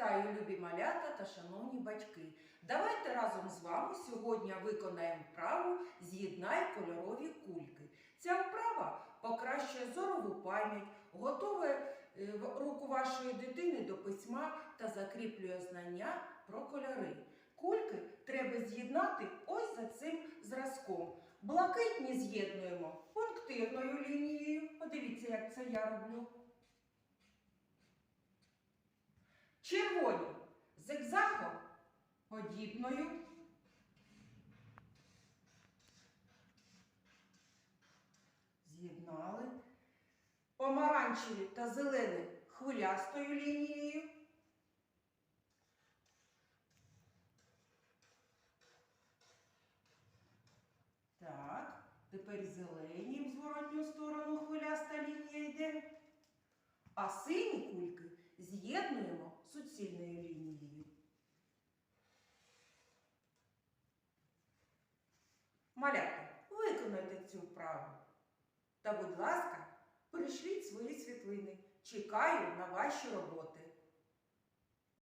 Вітаю, любі малята та шановні батьки. Давайте разом з вами сьогодні виконаємо вправу З'єднай кольорові кульки. Ця вправа покращує зорову пам'ять, готує е, руку вашої дитини до письма та закріплює знання про кольори. Кульки треба з'єднати ось за цим зразком. Блакитні з'єднуємо пунктирною лінією. Подивіться, як це я роблю. Подібною. З'єднали. Помаранчеві та зелені хвилястою лінією. Так, тепер зелені в зворотню сторону хвиляста лінія йде. А сині кульки з'єднуємо суцільною лінією. Малята, виконайте цю вправу. Та, будь ласка, пришліть свої світлини. Чекаю на ваші роботи.